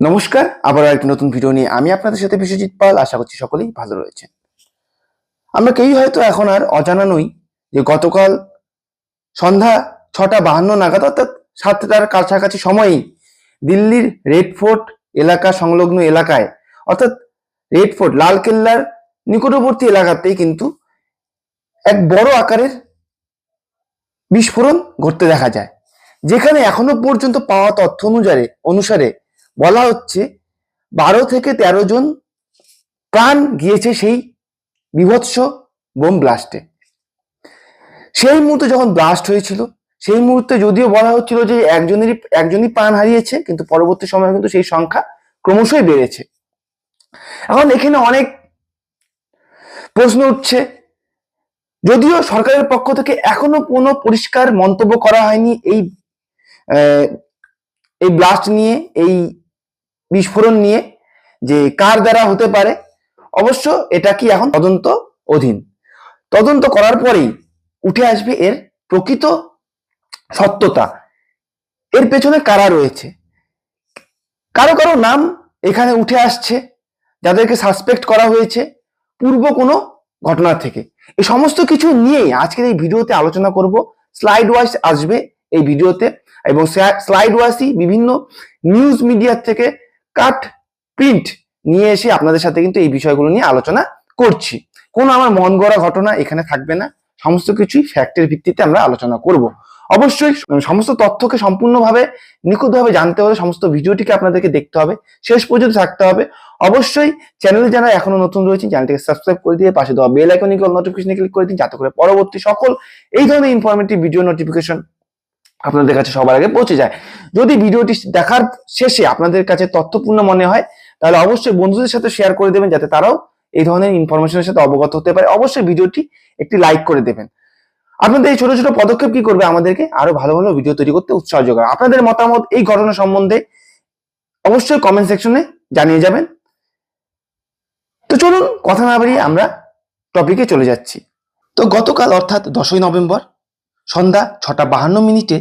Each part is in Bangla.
নমস্কার, আবারও একটি নতুন ভিডিও নিয়ে আমি আপনাদের সাথে বিশ্বজিৎ পাল, আশা করছি সকলেই ভালো রয়েছেন। আমরা কেউই হয়তো এখন আর অজানা নই যে গতকাল সন্ধ্যা ছটা বাহান্ন নাগাদ, অর্থাৎ সাতটার কাছাকাছি সময়েই দিল্লির রেড ফোর্ট এলাকা সংলগ্ন এলাকায়, অর্থাৎ রেড ফোর্ট লালকেল্লার নিকটবর্তী এলাকাতেই কিন্তু এক বড় আকারের বিস্ফোরণ ঘটতে দেখা যায়। যেখানে এখনও পর্যন্ত পাওয়া তথ্য অনুযায়ী অনুসারে বলা হচ্ছে, বারো থেকে তেরো জন প্রাণ গিয়েছে সেই বিভৎস বোম ব্লাস্টে সেই মুহূর্তে যখন ব্লাস্ট হয়েছিল, সেই মুহূর্তে যদিও বলা হচ্ছিল যে একজনেরই, একজনই প্রাণ হারিয়েছে, কিন্তু পরবর্তী সময়ে কিন্তু সেই সংখ্যা ক্রমশই বেড়েছে। এখন এখানে অনেক প্রশ্ন উঠছে, যদিও সরকারের পক্ষ থেকে এখনও কোনো পরিষ্কার মন্তব্য করা হয়নি এই এই ব্লাস্ট নিয়ে, এই বিস্ফোরণ নিয়ে যে কার দ্বারা হতে পারে, অবশ্য এটা কি এখন তদন্ত অধীন। তদন্ত করার পরেই উঠে আসবে এর প্রকৃত সত্যতা। এর পেছনে কারা রয়েছে? কারও কারও নাম এখানে উঠে আসছে, যাদেরকে সাসপেক্ট করা হয়েছে পূর্ব কোনো ঘটনা থেকে। এই সমস্ত কিছু নিয়েই আজকের এই ভিডিওতে আলোচনা করব। স্লাইড ওয়াইজ আসবে এই ভিডিওতে এবং স্লাইড ওয়াইজই বিভিন্ন নিউজ মিডিয়ার থেকে কাট প্রিন্ট নিয়ে এসে আপনাদের সাথে কিন্তু এই বিষয়গুলো নিয়ে আলোচনা করছি। কোনো আমার মন গড়া ঘটনা এখানে থাকবে না। সমস্ত কিছুই ফ্যাক্টের ভিত্তিতে আমরা আলোচনা করব। অবশ্যই সমস্ত তথ্যকে সম্পূর্ণভাবে নিখুঁতভাবে জানতে হলে সমস্ত ভিডিওটিকে আপনাদেরকে দেখতে হবে। শেষ পর্যন্ত থাকতে হবে। অবশ্যই চ্যানেলে যারা এখনও নতুন রয়েছেন, চ্যানেলটিকে সাবস্ক্রাইব করে দিয়ে পাশে দেওয়া বেল আইকনে নোটিফিকেশন ক্লিক করে দিন। যাতে করে পরবর্তী সকল এই ধরনের ইনফরমেটিভ ভিডিও নোটিফিকেশন আপনাদের কাছে সবার আগে পৌঁছে যায়। যদি ভিডিওটি দেখার শেষে আপনাদের কাছে তথ্যপূর্ণ মনে হয়, তাহলে অবশ্যই বন্ধুদের সাথে শেয়ার করে দেবেন, যাতে তারাও এই ধরনের ইনফরমেশনের সাথে অবগত হতে পারে। অবশ্যই ভিডিওটি একটি লাইক করে দেবেন। আপনাদের এই ছোট ছোট পদক্ষেপ কি করবে? আমাদেরকে আরও ভালো ভালো ভিডিও তৈরি করতে উৎসাহ যোগায় আপনাদের মতামত এই ঘটনা সম্বন্ধে অবশ্যই কমেন্ট সেকশনে জানিয়ে যাবেন। তো চলুন, কথা না বাড়িয়ে আমরা টপিকে চলে যাচ্ছি। তো গতকাল, অর্থাৎ দশই নভেম্বর সন্ধ্যা ছটা বাহান্ন মিনিটে।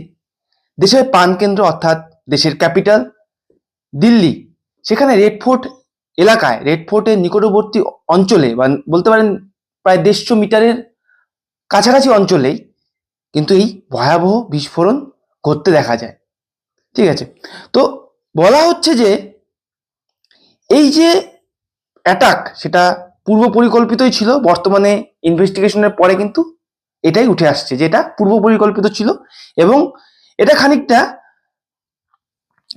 দেশের প্রাণকেন্দ্র অর্থাৎ দেশের ক্যাপিটাল, দিল্লি। সেখানে রেড ফোর্ট এলাকায়, রেড ফোর্টের নিকটবর্তী অঞ্চলে বা বলতে পারেন প্রায় দেড়শো মিটারের কাছাকাছি অঞ্চলেই কিন্তু এই ভয়াবহ বিস্ফোরণ ঘটতে দেখা যায়। ঠিক আছে? তো বলা হচ্ছে যে এই যে অ্যাটাক সেটা পূর্ব পরিকল্পিতই ছিল, বর্তমানে ইনভেস্টিগেশনের পরে কিন্তু এটাই উঠে আসছে যেটা পূর্ব পরিকল্পিত ছিল এবং এটা খানিকটা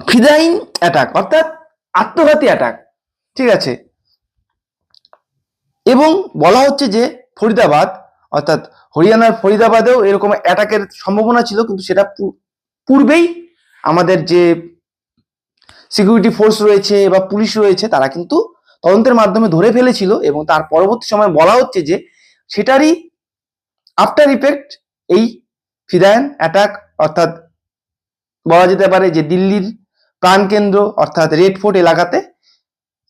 ফিদাইন অ্যাটাক অর্থাৎ আত্মঘাতী অ্যাটাক ঠিক আছে? এবং বলা হচ্ছে যে ফরিদাবাদ, অর্থাৎ হরিয়ানার ফরিদাবাদেও এরকম অ্যাটাকের সম্ভাবনা ছিল, কিন্তু সেটা পূর্বেই আমাদের যে সিকিউরিটি ফোর্স রয়েছে বা পুলিশ রয়েছে, তারা কিন্তু তদন্তের মাধ্যমে ধরে ফেলেছিল এবং তার পরবর্তী সময় বলা হচ্ছে যে সেটারই আফটার ইফেক্ট এই ফিদায়ন অ্যাটাক অর্থাৎ বলা যেতে পারে যে দিল্লির প্রাণকেন্দ্র অর্থাৎ রেড ফোর্ট এলাকাতে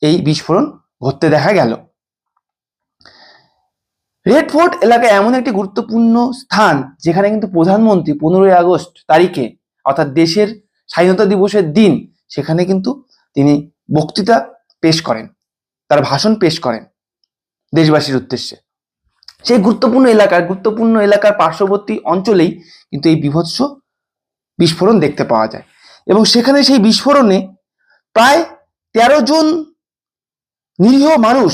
এই বিস্ফোরণ ঘটতে দেখা গেল। রেড ফোর্ট এলাকা এমন একটি গুরুত্বপূর্ণ স্থান, যেখানে কিন্তু প্রধানমন্ত্রী পনেরোই আগস্ট তারিখে, অর্থাৎ দেশের স্বাধীনতা দিবসের দিন, সেখানে কিন্তু তিনি বক্তৃতা পেশ করেন, তার ভাষণ পেশ করেন দেশবাসীর উদ্দেশ্যে। সেই গুরুত্বপূর্ণ এলাকার গুরুত্বপূর্ণ এলাকার পার্শ্ববর্তী অঞ্চলেই কিন্তু এই বিভৎস বিস্ফোরণ দেখতে পাওয়া যায়। এবং সেখানে সেই বিস্ফোরণে প্রায় তেরো জন নিরীহ মানুষ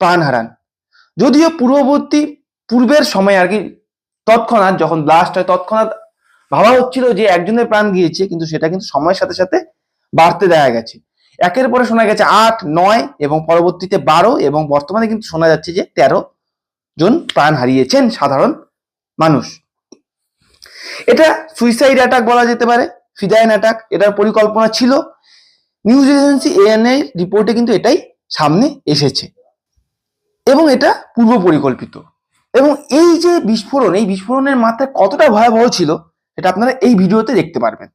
প্রাণ হারান। যদিও পূর্ববর্তী, পূর্বের সময় আর কি তৎক্ষণাৎ যখন ব্লাস্ট হয়, তৎক্ষণাৎ ভাবা হচ্ছিল যে একজনের প্রাণ গিয়েছে, কিন্তু সেটা কিন্তু সময়ের সাথে সাথে বাড়তে দেখা গেছে। একের পরে শোনা গেছে আট, নয় এবং পরবর্তীতে বারো এবং বর্তমানে কিন্তু শোনা যাচ্ছে যে তেরো জন প্রাণ হারিয়েছেন সাধারণ মানুষ। এটা সুইসাইড অ্যাটাক বলা যেতে পারে ফিদায়ন অ্যাটাক এটার পরিকল্পনা ছিল। নিউজ এজেন্সি এএনআই রিপোর্টে কিন্তু এটাই সামনে এসেছে। এবং এটা পূর্ব পরিকল্পিত। এবং এই যে বিস্ফোরণ, এই বিস্ফোরণের মাত্রা কতটা ভয়াবহ ছিল এটা আপনারা এই ভিডিওতে দেখতে পারবেন।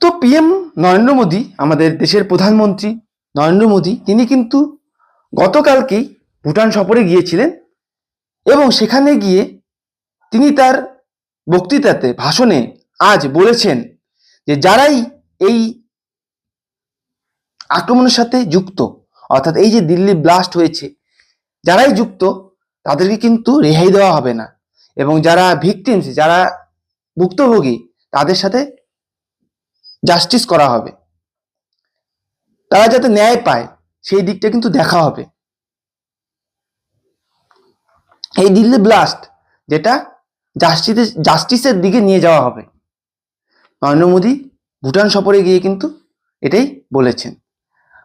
তো পিএম নরেন্দ্র মোদী, আমাদের দেশের প্রধানমন্ত্রী নরেন্দ্র মোদী, তিনি কিন্তু গতকালকেই ভুটান সফরে গিয়েছিলেন এবং সেখানে গিয়ে তিনি তার বক্তৃতাতে, ভাষণে আজ বলেছেন যে যারাই এই আক্রমণের সাথে যুক্ত, অর্থাৎ এই যে দিল্লি ব্লাস্ট হয়েছে, যারাই যুক্ত, তাদেরকে কিন্তু রেহাই দেওয়া হবে না। এবং যারা ভিকটিমস যারা ভুক্তভোগী তাদের সাথে জাস্টিস করা হবে। তারা যাতে ন্যায় পায়, সেই দিকটা কিন্তু দেখা হবে। এই দিল্লি ব্লাস্ট যেটা জাস্টিসের জাস্টিসের দিকে নিয়ে যাওয়া হবে। নরেন্দ্র মোদী ভুটান সফরে গিয়ে কিন্তু এটাই বলেছেন।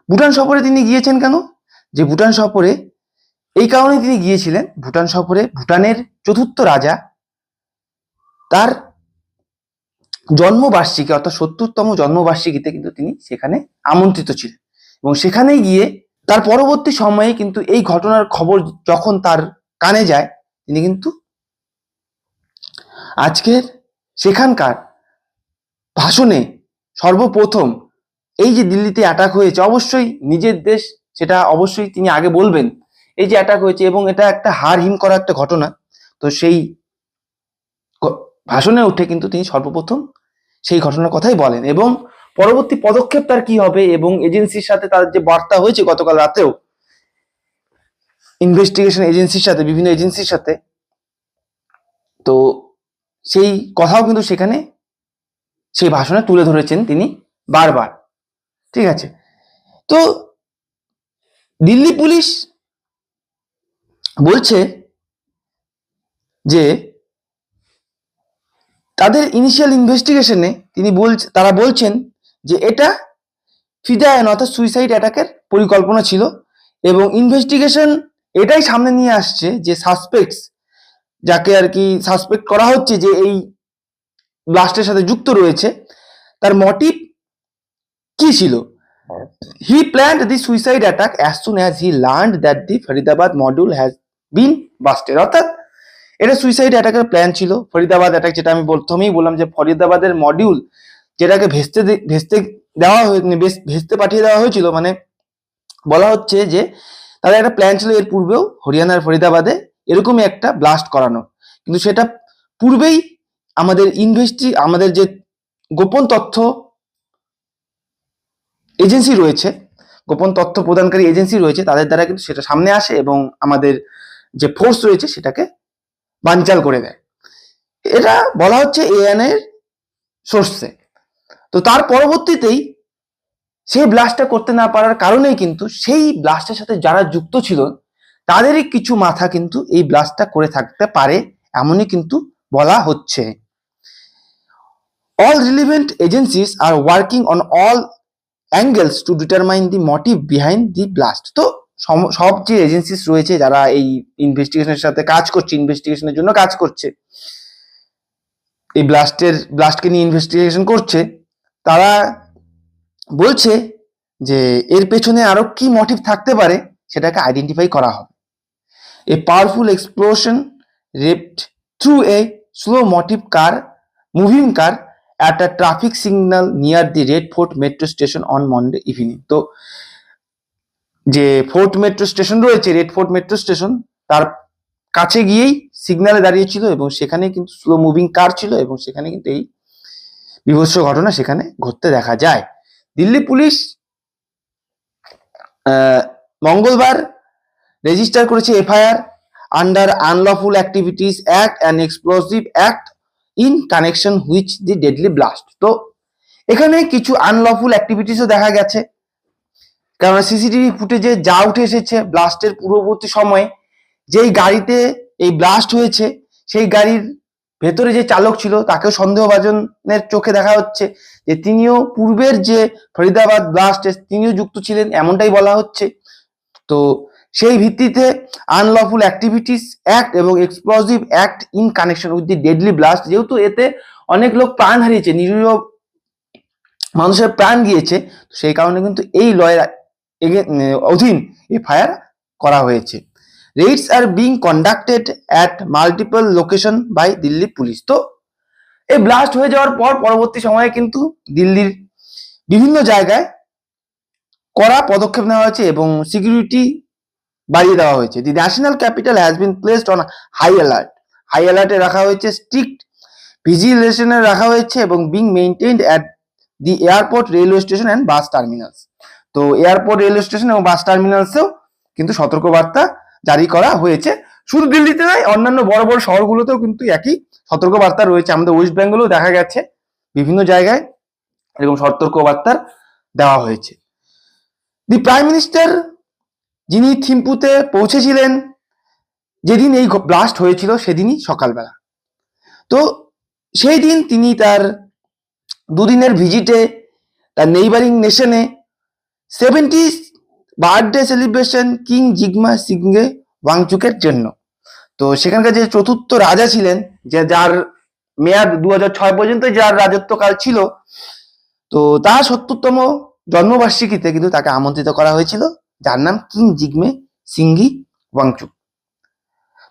ভুটান সফরে তিনি গিয়েছেন কেন? যে ভুটান সফরে, এই কারণে তিনি গিয়েছিলেন। ভুটান সফরে ভুটানের চতুর্থ রাজা তার জন্মবার্ষিকী, অর্থাৎ সত্তরতম জন্মবার্ষিকীতে কিন্তু তিনি সেখানে আমন্ত্রিত ছিলেন। এবং সেখানে গিয়ে তার পরবর্তী সময়ে কিন্তু এই ঘটনার খবর যখন তার কানে যায়, তিনি কিন্তু আজকের সেখানকার ভাষণে সর্বপ্রথম এই যে দিল্লিতে অ্যাটাক হয়েছে, অবশ্যই নিজের দেশ সেটা অবশ্যই তিনি আগে বলবেন। এই যে অ্যাটাক হয়েছে এবং এটা একটা হার হিম করা একটা ঘটনা। তো সেই ভাষণে উঠে কিন্তু তিনি সর্বপ্রথম সেই ঘটনার কথাই বলেন এবং পরবর্তী পদক্ষেপ তার কি হবে এবং এজেন্সির সাথে তার যে বার্তা হয়েছে গতকাল রাতেও ইনভেস্টিগেশন এজেন্সির সাথে, বিভিন্ন এজেন্সির সাথে, তো সেই কথাও কিন্তু সেখানে সেই ভাষণে তুলে ধরেছেন তিনি বারবার। ঠিক আছে? তো দিল্লি পুলিশ বলছে যে তাদের ইনিশিয়াল ইনভেস্টিগেশনে তিনি বলছে, তারা বলছেন যে এটা ফিদায়ন অর্থাৎ সুইসাইড অ্যাটাকের পরিকল্পনা ছিল এবং ইনভেস্টিগেশন এটাই সামনে নিয়ে আসছে যে সাসপেক্টস যাকে আর কি সাসপেক্ট করা হচ্ছে যে এই ব্লাস্টের সাথে যুক্ত রয়েছে, তার মোটিভ কি ছিল? He planned the suicide attack as soon as he learn that the Faridabad module has been busted অর্থাৎ এটা সুইসাইড অ্যাটাকের প্ল্যান ছিল, ফরিদাবাদ অ্যাটাক যেটা আমি প্রথমেই বললাম যে ফরিদাবাদের মডিউল যেটাকে ভেস্তে ভেস্তে দেওয়া হয়ে মানে ভেস্তে পাঠিয়ে দেওয়া হয়েছিল মানে বলা হচ্ছে যে তাদের একটা প্ল্যান ছিল এর পূর্বেও হরিয়ানার ফরিদাবাদে এরকমই একটা ব্লাস্ট করানো কিন্তু সেটা পূর্বেই আমাদের ইনভেস্টি আমাদের যে গোপন তথ্য এজেন্সি রয়েছে, গোপন তথ্য প্রদানকারী এজেন্সি রয়েছে, তাদের দ্বারা কিন্তু সেটা সামনে আসে এবং আমাদের যে ফোর্স রয়েছে সেটাকে বানচাল করে দেয়। এটা বলা হচ্ছে এএন এর সোর্সে তো তার পরবর্তীতেই সেই ব্লাস্টটা করতে না পারার কারণেই কিন্তু সেই ব্লাস্টের সাথে যারা যুক্ত ছিল, তাদেরই কিছু মাথা কিন্তু এই ব্লাস্টটা করে থাকতে পারে এমনই কিন্তু বলা হচ্ছে। All relevant agencies are working on all angles to determine the motive behind the blast তো সব যে এজেন্সিস রয়েছে যারা এই ইনভেস্টিগেশনের সাথে কাজ করছে ইনভেস্টিগেশনের জন্য কাজ করছে। এই ব্লাস্টের ব্লাস্টকে নিয়ে ইনভেস্টিগেশন করছে। তারা বলছে যে এর পেছনে আরও কি মোটিভ থাকতে পারে সেটাকে আইডেন্টিফাই করা হবে। A powerful explosion ripped through a slow motive car moving car at a traffic signal near the Red Fort metro station on Monday evening তো যে ফোর্ট মেট্রো স্টেশন রয়েছে রেড ফোর্ট মেট্রো স্টেশন তার কাছে গিয়েই সিগন্যালে দাঁড়িয়েছিল এবং সেখানে কিন্তু স্লো মুভিং কার ছিল এবং সেখানে কিন্তু এই বিভৎস ঘটনা সেখানে ঘটতে দেখা যায়। দিল্লি পুলিশ মঙ্গলবার রেজিস্টার করেছে FIR under unlawful activities act and explosive act in connection with the deadly blast তো, এখানে কিছু আনলফুল অ্যাক্টিভিটিসও দেখা গেছে। কারণ সিসিটিভি ফুটেজে যা উঠে এসেছে ব্লাস্টের পূর্ববর্তী সময়ে, যেই গাড়িতে এই ব্লাস্ট হয়েছে, সেই গাড়ির ভেতরে যে চালক ছিল, তাকেও সন্দেহভাজনের চোখে দেখা হচ্ছে যে তিনিও পূর্বের যে ফরিদাবাদ ব্লাস্টে তিনিও যুক্ত ছিলেন, এমনটাই বলা হচ্ছে। তো সেই ভিত্তিতে আনলফুল অ্যাক্টিভিটিস অ্যাক্ট এবং explosive act in connection with the deadly blast যেহেতু এতে অনেক লোক প্রাণ হারিয়েছে, নিরীহ মানুষের প্রাণ গিয়েছে সেই কারণে কিন্তু এই লয়ের অধীন এফআইআর করা হয়েছে। Raids are being conducted at multiple location by Delhi police তো এই ব্লাস্ট হয়ে যাওয়ার পর পরবর্তী সময়ে কিন্তু দিল্লির বিভিন্ন জায়গায় কড়া পদক্ষেপ নেওয়া হয়েছে এবং সিকিউরিটি বাড়িয়ে দেওয়া হয়েছে। The national capital has been placed on high alert high অ্যালার্টে রাখা হয়েছে স্ট্রিক্ট ভিজিলেশনে রাখা হয়েছে এবং being maintained at the airport railway station and bus terminals তো এয়ারপোর্ট রেলওয়ে স্টেশন এবং বাস টার্মিনালসেও কিন্তু সতর্কবার্তা জারি করা হয়েছে। শুধু দিল্লিতে নয়, অন্যান্য বড় বড় শহরগুলোতেও কিন্তু একই সতর্কবার্তা রয়েছে। আমাদের ওয়েস্ট বেঙ্গলেও দেখা গেছে, বিভিন্ন জায়গায় এরকম সতর্কবার্তার দেওয়া হয়েছে। দি প্রাইম মিনিস্টার যিনি থিম্পুতে পৌঁছেছিলেন, যেদিন এই ব্লাস্ট হয়েছিল সেদিনই সকালবেলা। তো সেই দিন তিনি তার দুদিনের ভিজিটে তার neighbouring নেশনে seventy birthday celebration king Jigme Singye ওয়াংচুকের জন্য। তো সেখানকার যে চতুর্থ রাজা ছিলেন, যে যার মেয়াদ দু ছয় পর্যন্ত যার রাজত্বকাল ছিল, তো তার সত্তরতম জন্মবার্ষিকীতে কিন্তু তাকে আমন্ত্রিত করা হয়েছিল, যার নাম কিং জিগমে সিঙ্গি ওয়াংচুক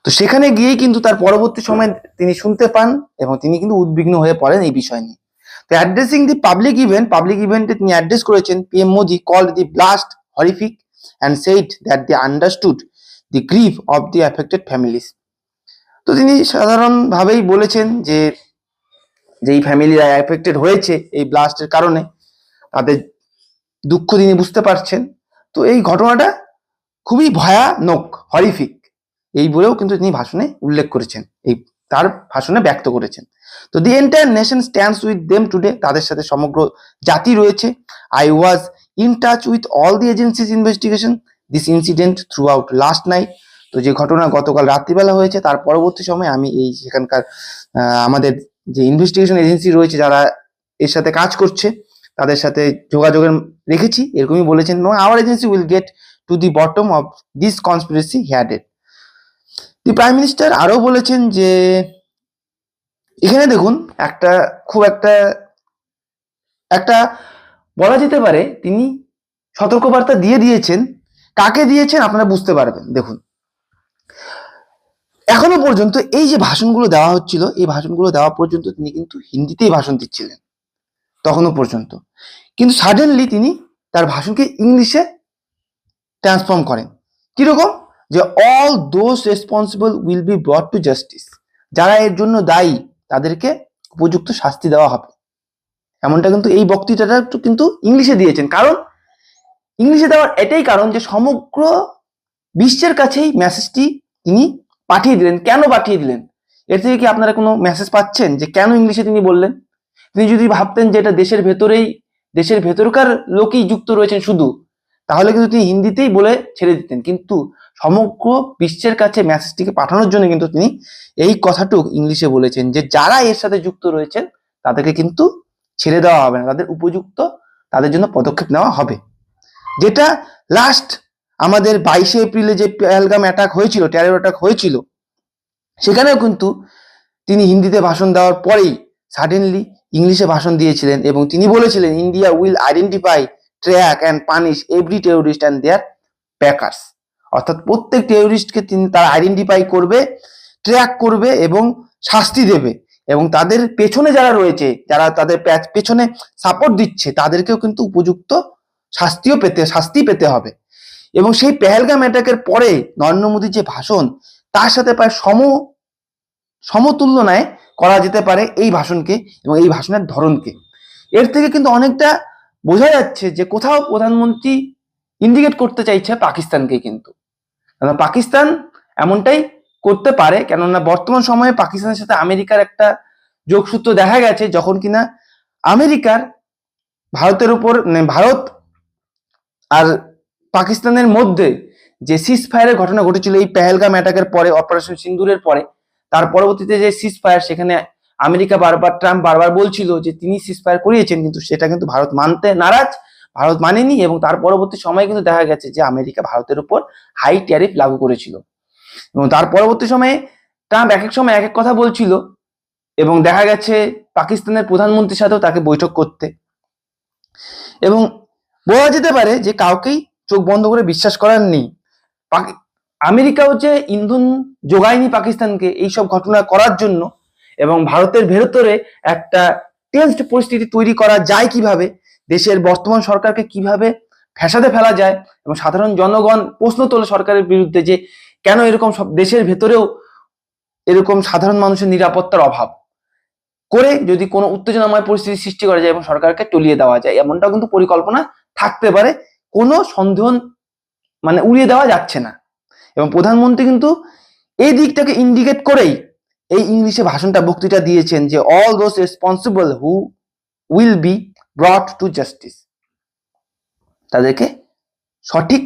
তো সেখানে গিয়েই কিন্তু তার পরবর্তী সময় তিনি শুনতে পান এবং তিনি কিন্তু উদ্বিগ্ন হয়ে পড়েন এই বিষয় নিয়ে। Addressing the public event public ইভেন্টে তিনি অ্যাড্রেস করেছেন PM Modi called the blast horrific and said that the understood the grief of the affected families তো তিনি সাধারণভাবেই বলেছেন যে যেই ফ্যামিলিরা অ্যাফেক্টেড হয়েছে এই ব্লাস্টের কারণে, তাদের দুঃখ তিনি বুঝতে পারছেন। তো এই ঘটনাটা খুবই ভয়ানক হরিফিক এই বলেও কিন্তু তিনি ভাষণে উল্লেখ করেছেন। এই তার ভাষণে ব্যক্ত করেছেন। তো the entire nation stands with them today তাদের সাথে সমগ্র জাতি রয়েছে। I was in touch with all the agencies investigation this incident throughout last night তো যে ঘটনা গতকাল রাত্রিবেলা হয়েছে, তার পরবর্তী সময় আমি এই সেখানকার আমাদের যে ইনভেস্টিগেশন এজেন্সি রয়েছে, যারা এর সাথে কাজ করছে, তাদের সাথে যোগাযোগের রেখেছি। এরকমই বলেছেন এবং our agency will get to the bottom of this conspiracy added the prime minister আরও বলেছেন যে এখানে দেখুন, একটা খুব একটা একটা বলা যেতে পারে তিনি সতর্কবার্তা দিয়ে দিয়েছেন। কাকে দিয়েছেন আপনারা বুঝতে পারবেন, দেখুন। এখনও পর্যন্ত এই যে ভাষণগুলো দেওয়া হচ্ছিল, এই ভাষণগুলো দেওয়া পর্যন্ত তিনি কিন্তু হিন্দিতেই ভাষণ দিচ্ছিলেন তখনও পর্যন্ত। কিন্তু সাডেনলি তিনি তার ভাষণকে ইংলিশে ট্রান্সফর্ম করেন। কীরকম? যে all those responsible will be brought to justice যারা এর জন্য দায়ী তাদেরকে উপযুক্ত শাস্তি দেওয়া হবে। এমনটা কিন্তু এই বক্তৃতাটা একটু কিন্তু ইংলিশে দিয়েছেন। কারণ ইংলিশে দেওয়ার এটাই কারণ যে সমগ্র বিশ্বের কাছেই মেসেজটি তিনি পাঠিয়ে দিলেন। কেন পাঠিয়ে দিলেন? এর থেকে কি আপনারা কোনো মেসেজ পাচ্ছেন যে কেন ইংলিশে তিনি বললেন? তিনি যদি ভাবতেন যে এটা দেশের ভেতরেই, দেশের ভেতরকার লোকেই যুক্ত রয়েছেন শুধু, তাহলে কিন্তু তিনি হিন্দিতেই বলে ছেড়ে দিতেন। কিন্তু সমগ্র বিশ্বের কাছে মেসেজটিকে পাঠানোর জন্য কিন্তু তিনি এই কথাটুক ইংলিশে বলেছেন যে, যারা এর সাথে যুক্ত রয়েছেন, তাদেরকে কিন্তু ছেড়ে দেওয়া হবে না। তাদের উপযুক্ত, তাদের জন্য পদক্ষেপ নেওয়া হবে। যেটা লাস্ট আমাদের বাইশে এপ্রিলে যে পেহেলগাম অ্যাটাক হয়েছিল টেরর অ্যাটাক হয়েছিল, সেখানেও কিন্তু তিনি হিন্দিতে ভাষণ দেওয়ার পরেই সাডেনলি ইংলিশে ভাষণ দিয়েছিলেন এবং তিনি বলেছিলেন India will identify track and punish every terrorist and their backers অর্থাৎ প্রত্যেক টেরোরিস্টকে তিনি, তারা আইডেন্টিফাই করবে ট্র্যাক করবে এবং শাস্তি দেবে। এবং তাদের পেছনে যারা রয়েছে, যারা তাদের পেছনে সাপোর্ট দিচ্ছে, তাদেরকেও কিন্তু উপযুক্ত শাস্তিও পেতে, শাস্তি পেতে হবে। এবং সেই পেহেলগাম অ্যাটাকের পরে নরেন্দ্র মোদীর যে ভাষণ, তার সাথে প্রায় সম, সমতুল্যনায় করা যেতে পারে এই ভাষণকে এবং এই ভাষণের ধরনকে। এর থেকে কিন্তু অনেকটা বোঝা যাচ্ছে যে কোথাও প্রধানমন্ত্রী ইন্ডিকেট করতে চাইছে পাকিস্তানকে কিন্তু। পাকিস্তান এমনটাই করতে পারে, কেননা বর্তমান সময়ে পাকিস্তানের সাথে আমেরিকার একটা যোগসূত্র দেখা গেছে যখন কিনা আমেরিকার ভারতের উপর মানে ভারত আর পাকিস্তানের মধ্যে যে সিজ ফায়ারের ঘটনা ঘটেছিল, এই পেহেলগাম অ্যাটাকের পরে অপারেশন সিন্দুরের পরে, তার পরবর্তীতে যে সিজ ফায়ার সেখানে আমেরিকা বারবার, ট্রাম্প বারবার বলছিল যে তিনি সিজ ফায়ার করিয়েছেন, কিন্তু সেটা কিন্তু ভারত মানতে নারাজ। ভারত মানেনি এবং তার পরবর্তী সময়ে কিন্তু দেখা গেছে যে আমেরিকা ভারতের উপর হাই ট্যারিফ লাগু করেছিল। এবং তার পরবর্তী সময়ে ট্রাম্প এক এক সময় এক এক কথা বলছিল এবং দেখা গেছে পাকিস্তানের প্রধানমন্ত্রীর সাথেও তাকে বৈঠক করতে। এবং বলা যেতে পারে যে কাউকেই চোখ বন্ধ করে বিশ্বাস করার নেই। আমেরিকাও যে ইন্ধন যোগায়নি পাকিস্তানকে এইসব ঘটনা করার জন্য এবং ভারতের ভেতরে একটা টেন্সড পরিস্থিতি তৈরি করা যায় কীভাবে দেশের বর্তমান সরকারকে কীভাবে ফ্যাসাদে ফেলা যায় এবং সাধারণ জনগণ প্রশ্ন তোলে সরকারের বিরুদ্ধে যে কেন এরকম সব দেশের ভেতরেও এরকম সাধারণ মানুষের নিরাপত্তার অভাব। করে যদি কোনো উত্তেজনাময় পরিস্থিতি সৃষ্টি করা যায় এবং সরকারকে টলিয়ে দেওয়া যায়, এমনটাও কিন্তু পরিকল্পনা থাকতে পারে। কোনো সন্দেহ মানে উড়িয়ে দেওয়া যাচ্ছে না। এবং প্রধানমন্ত্রী কিন্তু এই দিকটাকে ইন্ডিকেট করেই এই ইংলিশে ভাষণটা বক্তৃতা দিয়েছেন যে all those responsible who will be brought to justice তাদেরকে সঠিক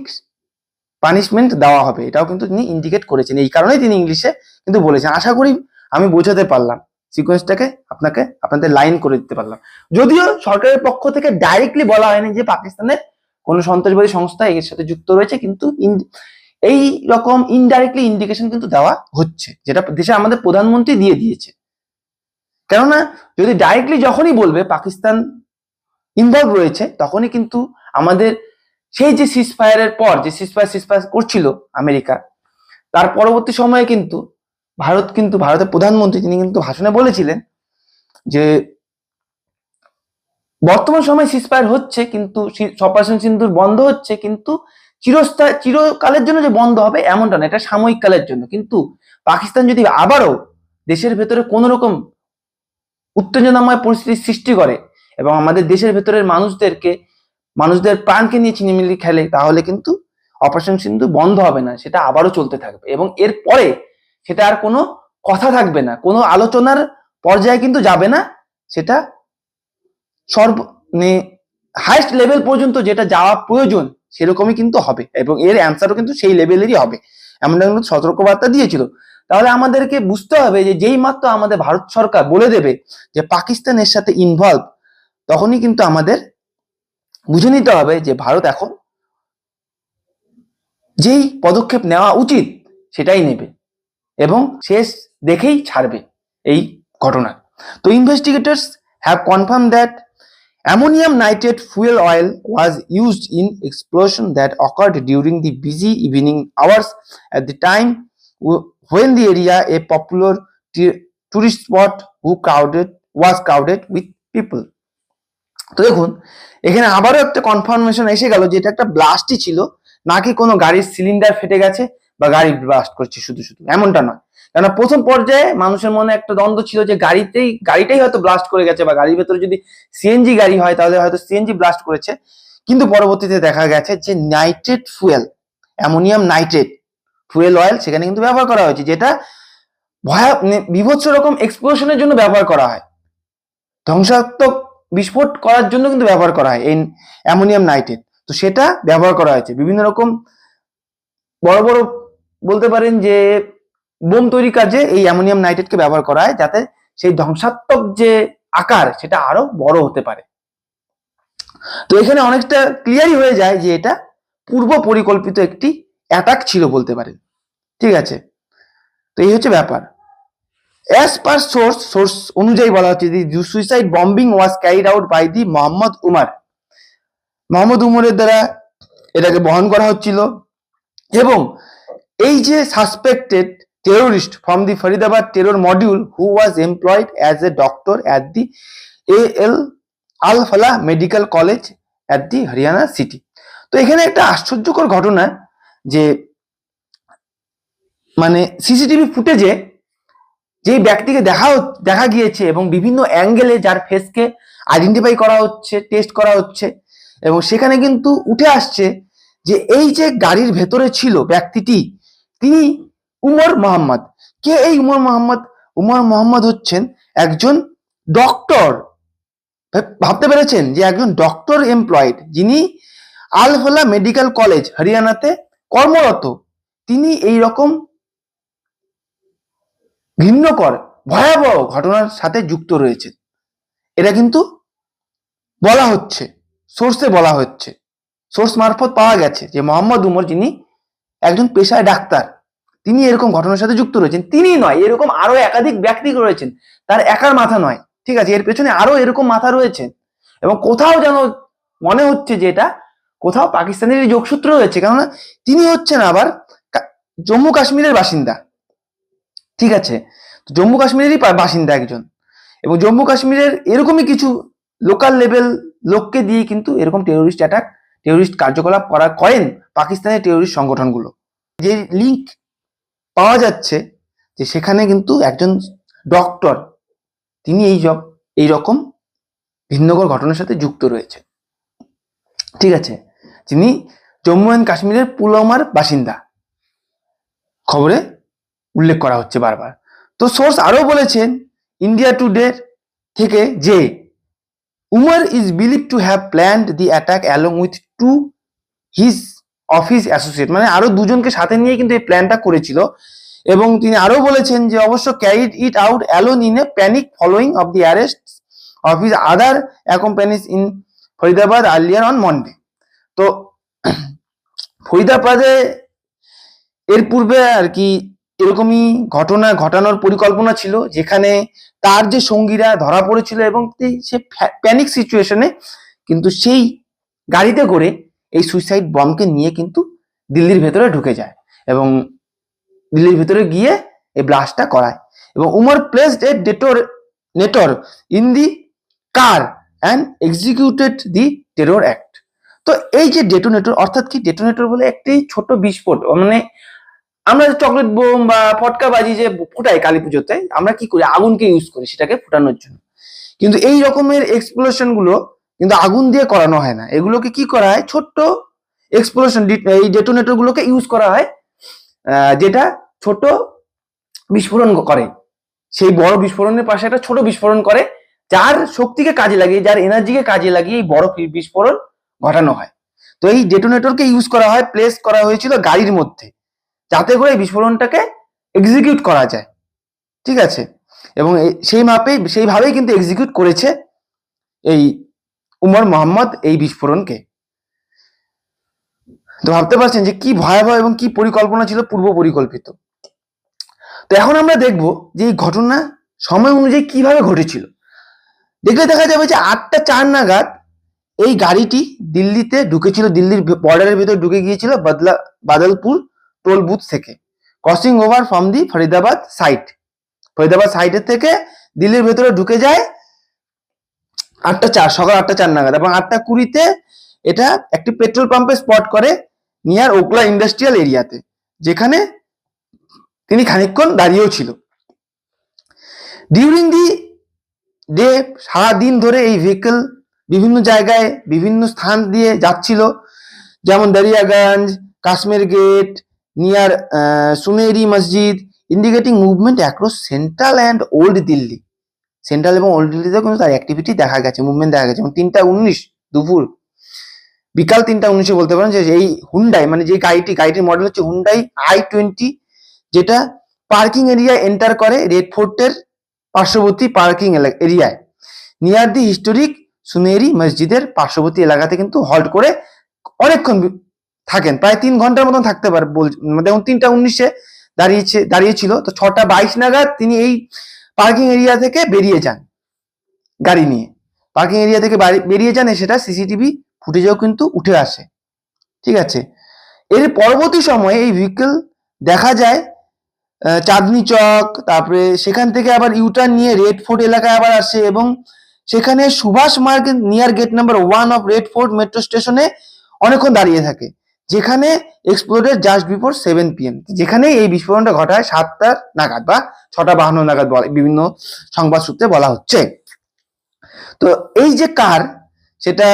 পানিশমেন্ট দেওয়া হবে। এটাও কিন্তু তিনি ইন্ডিকেট করেছেন। এই কারণেই তিনি ইংলিশে কিন্তু বলেছেন। আশা করি আমি বোঝাতে পারলাম। সিকোয়েন্সটাকে আপনাকে, আপনাদের লাইন করে দিতে পারলাম। যদিও সরকারের পক্ষ থেকে ডাইরেক্টলি বলা হয়নি যে পাকিস্তানের কোনো সন্ত্রাসবাদী সংস্থা এর সাথে যুক্ত রয়েছে, কিন্তু এই রকম ইনডাইরেক্টলি ইন্ডিকেশন কিন্তু দেওয়া হচ্ছে, যেটা দেশে আমাদের প্রধানমন্ত্রী দিয়ে দিয়েছে। কেননা, যদি ডাইরেক্টলি যখনই বলবে পাকিস্তান ইনভলভ রয়েছে, তখনই কিন্তু আমাদের সেই যে সিসফায়ারের পর, যে সিসফায়ার সিসফায়ার করছিল আমেরিকা, তার পরবর্তী সময়ে কিন্তু ভারত কিন্তু, ভারতের প্রধানমন্ত্রী তিনি কিন্তু ভাষণে বলেছিলেন যে বর্তমান সময় সিসফায়ার হচ্ছে কিন্তু অপারেশন সিন্দুর বন্ধ হচ্ছে কিন্তু চিরস্থায়ী, চিরকালের জন্য যে বন্ধ হবে এমনটা না, এটা সাময়িক কালের জন্য। কিন্তু পাকিস্তান যদি আবারও দেশের ভেতরে কোন রকম উত্তেজনাময় পরিস্থিতির সৃষ্টি করে এবং আমাদের দেশের ভেতরের মানুষদেরকে, মানুষদের প্রাণকে নিয়ে চিনিমিলি খেলে, তাহলে কিন্তু অপারেশন সিন্ধু বন্ধ হবে না, সেটা আবারও চলতে থাকবে। এবং এর পরে সেটা আর কোনো কথা থাকবে না, কোনো আলোচনার পর্যায়ে কিন্তু যাবে না, সেটা সর্ব মানে হাইস্ট লেভেল পর্যন্ত যেটা যাওয়া প্রয়োজন, সেরকমই কিন্তু হবে। এবং এর অ্যান্সারও কিন্তু সেই লেভেলেরই হবে। এমনটা কিন্তু সতর্কবার্তা দিয়েছিল। তাহলে আমাদেরকে বুঝতে হবে যে যেই মাত্র আমাদের ভারত সরকার বলে দেবে যে পাকিস্তানের সাথে ইনভলভ তখনই কিন্তু আমাদের বুঝে নিতে হবে যে ভারত এখন যেই পদক্ষেপ নেওয়া উচিত সেটাই নেবে এবং শেষ দেখেই ছাড়বে এই ঘটনা। তো investigators have confirm that ammonium nitrate fuel oil was used in explosion that occurred during the busy evening hours at the time when the area a popular tourist spot who crowded was crowded with people তো দেখুন, এখানে আবারও একটা কনফার্মেশন এসে গেল যে এটা একটা ব্লাস্টই ছিল, নাকি কোনো গাড়ির সিলিন্ডার ফেটে গেছে বা গাড়ি ব্লাস্ট করছে শুধু শুধু। এমনটা নয়। কেন প্রথম পর্যায়ে মানুষের মনে একটা দ্বন্দ্ব ছিল যে গাড়িতেই, গাড়িটাই হয়তো ব্লাস্ট করে গেছে বা গাড়ির ভেতরে যদি সিএনজি গাড়ি হয়, তাহলে হয়তো সিএনজি ব্লাস্ট করেছে। কিন্তু পরবর্তীতে দেখা গেছে যে nitrate fuel ammonium nitrate fuel oil সেখানে কিন্তু ব্যবহার করা হয়েছে, যেটা ভয়া মানে বিভৎস রকম এক্সপ্লোশনের জন্য ব্যবহার করা হয়। ধ্বংসাত্মক বিস্ফোট করার জন্য কিন্তু ব্যবহার করা হয় এই অ্যামোনিয়াম নাইট্রেট। তো সেটা ব্যবহার করা হয়েছে। বিভিন্ন রকম বড় বড় বলতে পারেন যে বোম তৈরি কাজে এই অ্যামোনিয়াম নাইট্রেটকে ব্যবহার করা হয় যাতে সেই ধ্বংসাত্মক যে আকার, সেটা আরও বড় হতে পারে। তো এখানে অনেকটা ক্লিয়ারই হয়ে যায় যে এটা পূর্ব পরিকল্পিত একটি অ্যাটাক ছিল বলতে পারেন। ঠিক আছে? তো এই হচ্ছে ব্যাপার। অ্যাজ পার সোর্স সোর্স অনুযায়ী বলা হচ্ছে the suicide bombing was carried out by the Mohammad Umar Mohammad উমরের দ্বারা এটাকে বহন করা হচ্ছিল এবং এই যে suspected terrorist from the Faridabad terror module who was employed as a doctor at the a L Al Falah medical college at the Haryana city তো এখানে একটা আশ্চর্যকর ঘটনা যে মানে সিসিটিভি ফুটেজে যেই ব্যক্তিকে দেখা দেখা গিয়েছে এবং বিভিন্ন অ্যাঙ্গেলে যার ফেসকে আইডেন্টিফাই করা হচ্ছে টেস্ট করা হচ্ছে এবং সেখানে কিন্তু উঠে আসছে যে এই যে গাড়ির ভেতরে ছিল ব্যক্তিটি, তিনি উমর মোহাম্মদ। কে এই উমর মোহাম্মদ? উমর মোহাম্মদ হচ্ছেন একজন ডক্টর ভাবতে পেরেছেন যে একজন ডক্টর এমপ্লয়েড যিনি আলহোলা মেডিকেল কলেজ, হরিয়ানাতে কর্মরত। তিনি এই রকম ভিন্নকর ভয়াবহ ঘটনার সাথে যুক্ত রয়েছে। এটা কিন্তু বলা হচ্ছে সোর্সে বলা হচ্ছে। সোর্স মারফত পাওয়া গেছে যে মোহাম্মদ উমর যিনি একজন পেশায় ডাক্তার, তিনি এরকম ঘটনার সাথে যুক্ত রয়েছেন। তিনি নয়, এরকম আরও একাধিক ব্যক্তি রয়েছেন, তার একার মাথা নয়। ঠিক আছে, এর পেছনে আরও এরকম মাথা রয়েছে এবং কোথাও যেন মনে হচ্ছে যে এটা কোথাও পাকিস্তানের যোগসূত্র রয়েছে। কেননা তিনি হচ্ছেন আবার জম্মু কাশ্মীরের বাসিন্দা। ঠিক আছে? জম্মু কাশ্মীরেরই বাসিন্দা একজন। এবং জম্মু কাশ্মীরের এরকমই কিছু লোকাল লেভেল লোককে দিয়ে কিন্তু এরকম টেরোরিস্ট অ্যাটাক টেরোরিস্ট কার্যকলাপ করা করেন পাকিস্তানের টেরোরিস্ট সংগঠনগুলো। যে লিঙ্ক পাওয়া যাচ্ছে যে সেখানে কিন্তু একজন ডক্টর তিনি এই এই রকম ভিন্নকর ঘটনার সাথে যুক্ত রয়েছে। ঠিক আছে? যিনি জম্মু অ্যান্ড কাশ্মীরের পুলওয়ামার বাসিন্দা। খবরে উল্লেখ করা হচ্ছে বারবার। তো সোর্স আরও বলেছেন ইন্ডিয়া টুডে থেকে যে Umar is believe to have planned the attack along with two his office associate মানে আরও দুজনকে সাথে নিয়ে কিন্তু এই প্ল্যানটা করেছিল। এবং তিনি আরও বলেছেন যে, অবশ্য carried it out alone in a panic following of the arrest of his other accomplices in Faridabad earlier on Monday তো, ফরিদাবাদে এর পূর্বে আর কি এরকমই ঘটনা ঘটানোর পরিকল্পনা ছিল, যেখানে তার যে সঙ্গীরা ধরা পড়েছিল এবং সে প্যানিক সিচুয়েশনে কিন্তু সেই গাড়িতে করে এই সুইসাইড বমকে নিয়ে কিন্তু দিল্লির ভেতরে ঢুকে যায় এবং দিল্লির ভেতরে গিয়ে এই ব্লাস্টটা করায় এবং Umar placed a detonator in the car and executed the terror act তো এই যে ডেটোনেটর অর্থাৎ কি ডেটোনেটর বলে একটি ছোট বিস্ফোট মানে আমরা চকলেট বোম বা ফটকা বাজি যে ফুটাই কালী পুজোতে, আমরা কি করি? আগুনকে ইউজ করি সেটাকে ফুটানোর জন্য। কিন্তু এই রকমের এক্সপ্লোশনগুলো কিন্তু আগুন দিয়ে করানো হয় না। এগুলোকে কি করা হয়? ছোট্ট এক্সপ্লোশন এই ডেটোনেটর গুলোকে ইউজ করা হয় যেটা ছোট বিস্ফোরণ করে। সেই বড় বিস্ফোরণের পাশে একটা ছোট বিস্ফোরণ করে, যার শক্তিকে কাজে লাগিয়ে, যার এনার্জিকে কাজে লাগিয়ে এই বড় বিস্ফোরণ ঘটানো হয়। তো এই ডেটোনেটরকে ইউজ করা হয় প্লেস করা হয়েছিল গাড়ির মধ্যে। যাতে করে বিস্ফোরণটাকে এক্সিকিউট করা যায়। ঠিক আছে? এবং সেই মাপে, সেইভাবেই কিন্তু এক্সিকিউট করেছে এই উমর মোহাম্মদ এই বিস্ফোরণকে। তো ভাবতে পারছেন যে কি ভয়াবহ এবং কি পরিকল্পনা ছিল পূর্ব পরিকল্পিত। তো এখন আমরা দেখব যে এই ঘটনা সময় অনুযায়ী কীভাবে ঘটেছিল। দেখলে দেখা যাবে যে আটটা চার নাগাদ এই গাড়িটি দিল্লিতে ঢুকেছিল, দিল্লির বর্ডারের ভিতরে ঢুকে গিয়েছিল, বাদলা, বাদলপুর টোল বুথ থেকে। Crossing over from the Faridabad side Faridabad সাইটের থেকে দিল্লির ভেতরে ঢুকে যায় আটটা চার, সকাল আটটা চার নাগাদ। এবং আটটা কুড়িতে এটা একটি পেট্রোল পাম্পে স্পট করে নিয়ার ওকলা ইন্ডাস্ট্রিয়াল এরিয়াতে যেখানে তিনি খানিকক্ষণ দাঁড়িয়েও ছিল। ডিউরিং দি ডে সারাদিন ধরে এই ভেহিকেল বিভিন্ন জায়গায় বিভিন্ন স্থান দিয়ে যাচ্ছিল। যেমন Daryaganj, Kashmere Gate near Sunehri Masjid indicating movement across central and old Delhi central এবং ওল্ড দিল্লিতেও কিন্তু তার অ্যাক্টিভিটি দেখা গেছে মুভমেন্ট দেখা গেছে। এবং তিনটা উনিশ দুপুর, বিকাল তিনটা উনিশে বলতে পারেন যে এই হুন্ডাই মানে যে গাড়িটি, গাড়িটির মডেল হচ্ছে হুন্ডাই আই টোয়েন্টি যেটা পার্কিং এরিয়া এন্টার করে রেড ফোর্টের পার্শ্ববর্তী পার্কিং এরিয়ায় নিয়ার দি হিস্টোরিক সুনেরি মসজিদের পার্শ্ববর্তী এলাকাতে কিন্তু হল্ট করে অনেকক্ষণ থাকেন। প্রায় তিন ঘণ্টার মতন থাকতে পারে মানে দেখুন, তিনটা উনিশে দাঁড়িয়েছে, দাঁড়িয়েছিল। তো ছটা বাইশ নাগাদ তিনি এই পার্কিং এরিয়া থেকে বেরিয়ে যান গাড়ি নিয়ে। পার্কিং এরিয়া থেকে বেরিয়ে যান সেটা সিসিটিভি ফুটেজেও কিন্তু উঠে আসে। ঠিক আছে? এর পরবর্তী সময়ে এই ভেহিকেল দেখা যায় চাঁদনি চক, তারপরে সেখান থেকে আবার ইউটার্ন নিয়ে রেড ফোর্ট এলাকায় আবার আসে এবং সেখানে Subhash market near gate number one of Red Fort metro স্টেশনে অনেকক্ষণ দাঁড়িয়ে থাকে। যেখানে exploded just before seven PM যেখানে এই বিস্ফোরণটা ঘটায় সাতটার নাগাদ বা ছটা বাহান্ন নাগাদ বিভিন্ন সংবাদ সূত্রে বলা হচ্ছে। তো এই যে কার, সেটা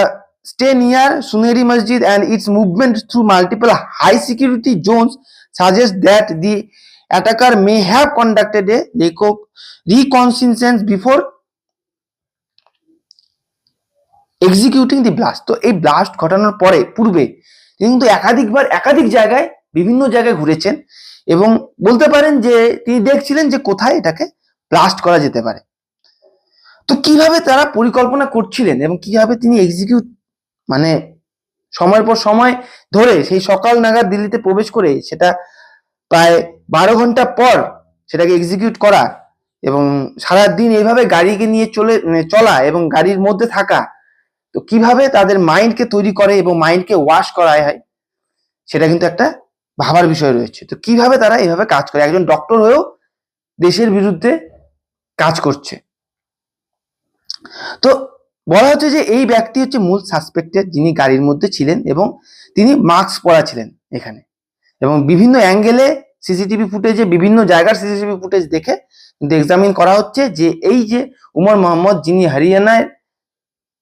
stay near Sunehri Masjid and its movement through multiple high security zones suggest that the attacker may have conducted a reconnaissance before executing the blast তো এই ব্লাস্ট ঘটানোর পরে, পূর্বে কিন্তু একাধিকবার একাধিক জায়গায় বিভিন্ন জায়গায় ঘুরেছেন এবং বলতে পারেন যে তিনি দেখছিলেন যে কোথায় এটাকে ব্লাস্ট করা যেতে পারে। তো কীভাবে তারা পরিকল্পনা করছিলেন এবং কীভাবে তিনি এক্সিকিউট মানে সময়ের পর সময় ধরে সেই সকাল নাগাদ দিল্লিতে প্রবেশ করে সেটা প্রায় বারো ঘণ্টা পর সেটাকে এক্সিকিউট করা এবং সারাদিন এইভাবে গাড়িকে নিয়ে চলে মানে চলা এবং গাড়ির মধ্যে থাকা তো কীভাবে তাদের মাইন্ডকে তৈরি করে এবং মাইন্ডকে ওয়াশ করা হয়, সেটা কিন্তু একটা ভাবার বিষয় রয়েছে। তো কীভাবে তারা এভাবে কাজ করে? একজন ডক্টর হয়েও দেশের বিরুদ্ধে কাজ করছে। তো বলা হচ্ছে যে এই ব্যক্তি হচ্ছে মূল সাসপেক্টেড যিনি গাড়ির মধ্যে ছিলেন এবং তিনি মাস্ক পরা ছিলেন এখানে। এবং বিভিন্ন অ্যাঙ্গেলে সিসিটিভি ফুটেজে বিভিন্ন জায়গার সিসিটিভি ফুটেজ দেখে কিন্তু এক্সামিন করা হচ্ছে যে এই যে উমর মোহাম্মদ, যিনি হরিয়ানায়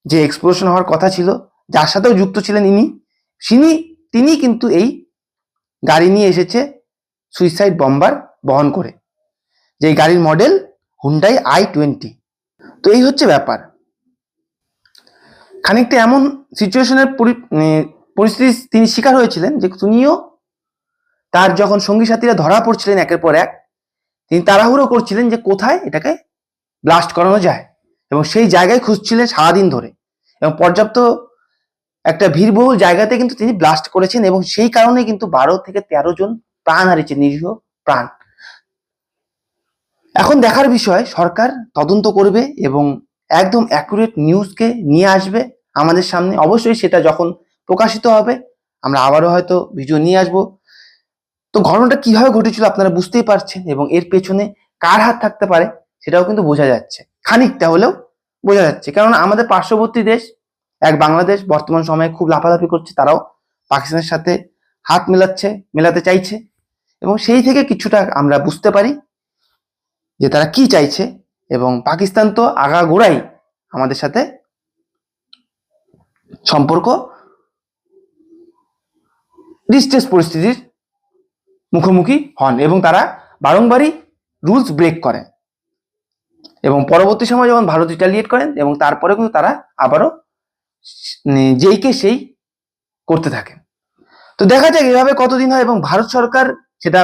যে এক্সপ্লোশন হওয়ার কথা ছিল, যার সাথেও যুক্ত ছিলেন ইনি তিনি তিনি কিন্তু এই গাড়ি নিয়ে এসেছে সুইসাইড বম্বার বহন করে যে গাড়ির মডেল হুন্ডাই আই টোয়েন্টি তো এই হচ্ছে ব্যাপার। খানিকটা এমন সিচুয়েশনের পরিস্থিতি তিনি শিকার হয়েছিলেন যে তিনিও তার যখন সঙ্গী সাথীরা ধরা পড়ছিলেন একের পর এক, তিনি তাড়াহুড়ো করছিলেন যে কোথায় এটাকে ব্লাস্ট করানো যায়। এবং সেই জায়গায় খুঁজছিলেন সারাদিন ধরে। এবং পর্যাপ্ত একটা ভিড়বহুল জায়গাতে কিন্তু তিনি ব্লাস্ট করেছেন এবং সেই কারণে কিন্তু বারো থেকে তেরো জন প্রাণ হারিয়েছে, নিরীহ প্রাণ। এখন দেখার বিষয়, সরকার তদন্ত করবে এবং একদম অ্যাকুরেট নিউজকে নিয়ে আসবে আমাদের সামনে। অবশ্যই সেটা যখন প্রকাশিত হবে, আমরা আবারও হয়তো ভিডিও নিয়ে আসব। তো ঘটনাটা কীভাবে ঘটেছিল আপনারা বুঝতেই পারছেন এবং এর পেছনে কার হাত থাকতে পারে? সেটাও কিন্তু বোঝা যাচ্ছে। খানিকটা হলেও বোঝা যাচ্ছে। কারণ আমাদের পার্শ্ববর্তী দেশ, এক বাংলাদেশ বর্তমান সময়ে খুব লাফালাফি করছে, তারাও পাকিস্তানের সাথে হাত মেলাচ্ছে, মেলাতে চাইছে। এবং সেই থেকে কিছুটা আমরা বুঝতে পারি যে তারা কি চাইছে। এবং পাকিস্তান তো আগাগোড়াই আমাদের সাথে সম্পর্ক ডিস্টেন্স পরিস্থিতির মুখোমুখি হন এবং তারা বারংবারই রুলস ব্রেক করেন এবং পরবর্তী সময় যখন ভারত রিটালিয়েট করেন এবং তারপরে কিন্তু তারা আবারও যেইকে সেই করতে থাকেন। তো দেখা যাক এভাবে কতদিন হয় এবং ভারত সরকার সেটা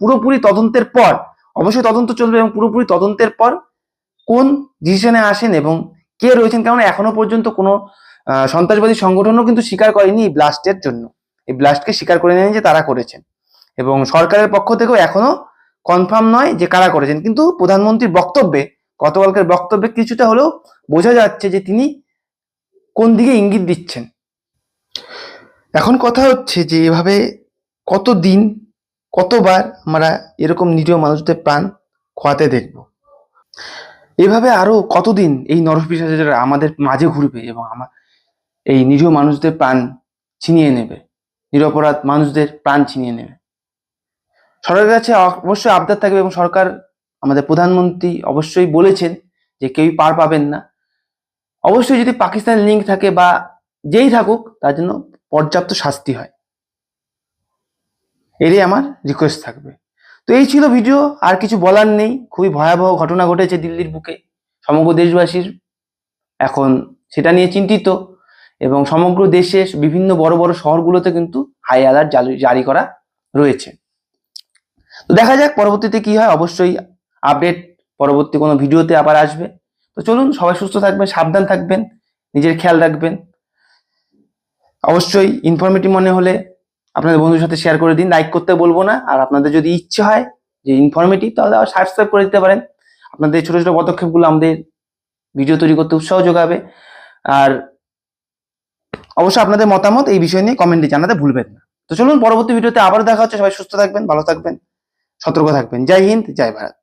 পুরোপুরি তদন্তের পর, অবশ্যই তদন্ত চলবে এবং পুরোপুরি তদন্তের পর কোন ডিসিশনে আসেন এবং কে রয়েছেন? কারণ এখনও পর্যন্ত কোনো সন্ত্রাসবাদী সংগঠনও কিন্তু স্বীকার করেনি এই ব্লাস্টের জন্য। এই ব্লাস্টকে স্বীকার করে নেন যে তারা করেছেন। এবং সরকারের পক্ষ থেকেও এখনও কনফার্ম নয় যে কারা করেছেন। কিন্তু প্রধানমন্ত্রীর বক্তব্যে গতকালকের বক্তব্যে কিছুটা হলেও বোঝা যাচ্ছে যে তিনি কোন দিকে ইঙ্গিত দিচ্ছেন। এখন কথা হচ্ছে যে এভাবে কতদিন, কতবার আমরা এরকম নিরীহ মানুষদের প্রাণ খোয়াতে দেখব? এভাবে আরও কতদিন এই নরপিসাচেরা আমাদের মাঝে ঘুরবে এবং আমার এই নিরীহ মানুষদের প্রাণ ছিনিয়ে নেবে? নিরপরাধ মানুষদের প্রাণ ছিনিয়ে নেবে? সরকারের কাছে অবশ্যই আবদার থাকবে এবং সরকার আমাদের প্রধানমন্ত্রী অবশ্যই বলেছেন যে কেউই পার পাবেন না। অবশ্যই যদি পাকিস্তান লিঙ্ক থাকে বা যেই থাকুক, তার জন্য পর্যাপ্ত শাস্তি হয়। এরই আমার রিকোয়েস্ট থাকবে। তো এই ছিল ভিডিও আর কিছু বলার নেই। খুবই ভয়াবহ ঘটনা ঘটেছে দিল্লির বুকে। সমগ্র দেশবাসীর এখন সেটা নিয়ে চিন্তিত এবং সমগ্র দেশে বিভিন্ন বড় বড় শহরগুলোতে কিন্তু হাই অ্যালার্ট জারি করা রয়েছে। তো দেখা যাক পরবর্তীতে কি হয়। অবশ্যই আপডেট পরবর্তী কোনো ভিডিওতে আবার আসবে। তো চলুন, সবাই সুস্থ থাকবেন, সাবধান থাকবেন, নিজের খেয়াল রাখবেন। অবশ্যই ইনফরমেটিভ মনে হলে আপনাদের বন্ধুর সাথে শেয়ার করে দিন। লাইক করতে বলব না। আর আপনাদের যদি ইচ্ছে হয় যে ইনফরমেটিভ তাহলে আবার সাবস্ক্রাইব করে দিতে পারেন। আপনাদের ছোটো ছোটো পদক্ষেপগুলো আমাদের ভিডিও তৈরি করতে উৎসাহ যোগাবে। আর অবশ্যই আপনাদের মতামত এই বিষয় নিয়ে কমেন্টে জানাতে ভুলবেন না। তো চলুন, পরবর্তী ভিডিওতে আবার দেখা হচ্ছে। সবাই সুস্থ থাকবেন, ভালো থাকবেন, সতর্ক থাকবেন। জয় হিন্দ, জয় ভারত।